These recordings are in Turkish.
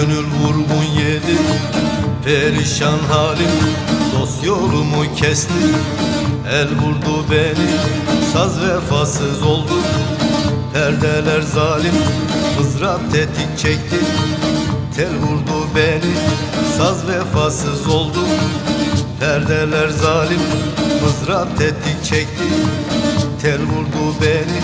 Gönül vurgun yedi Perişan halim. Dost yolumu kesti El vurdu beni. Saz vefasız oldu Perdeler zalim. Mızrap tetik çekti Tel vurdu beni. Saz vefasız oldu Perdeler zalim. Mızrap tetik çekti Tel vurdu beni.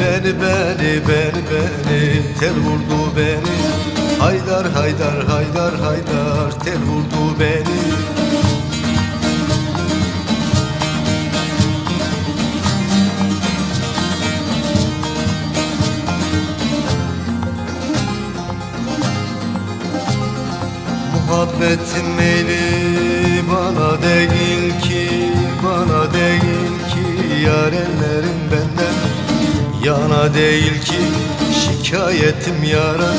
Beni beni beni beni. Tel vurdu beni Haydar haydar haydar haydar Tel vurdu beni. Muhabbetin meyli bana değil ki Bana değil ki yarenlerim benden. Yana değil ki şikayetim yara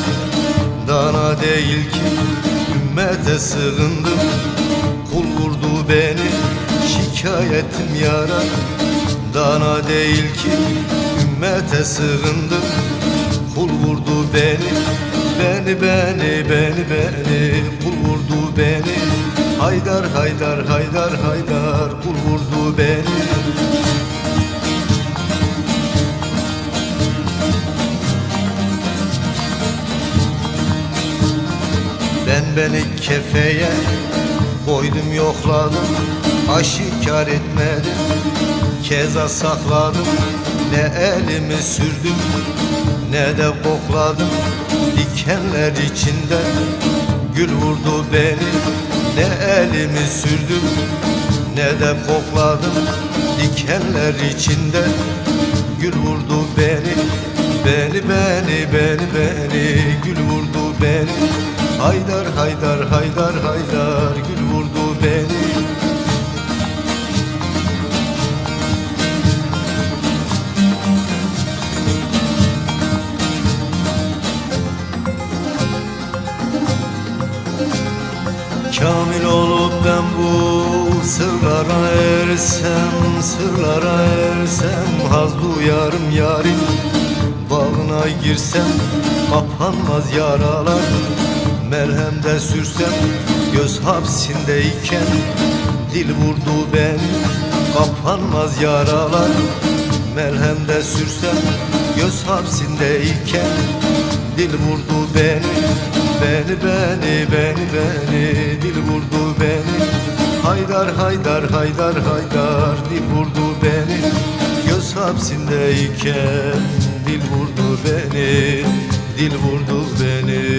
Dana değil ki ümmete sığındım. Kul vurdu beni şikayetim yara. Dana değil ki ümmete sığındım. Kul vurdu beni Beni beni beni beni. Kul vurdu beni Haydar haydar haydar haydar. Kul vurdu beni Ben beni kefeye koydum yokladım. Aşikar etmedim Keza sakladım. Ne elimi sürdüm Ne de kokladım. Dikenler içinde Gül vurdu beni. Ne elimi sürdüm Ne de kokladım. Dikenler içinde Gül vurdu beni. Beni beni beni beni Gül vurdu beni Haydar haydar haydar haydar Gül vurdu beni. Kamil olup ben bu sırlara ersem Sırlara ersem haz duyarım yarim. Bağına girsem kapanmaz yaralar Merhemde sürsem göz hapsindeyken Dil vurdu beni kapanmaz yaralar Merhemde sürsem göz hapsindeyken Dil vurdu beni Beni beni beni beni Dil vurdu beni Haydar haydar haydar haydar Dil vurdu beni. Göz hapsindeyken Dil vurdu beni Dil vurdu beni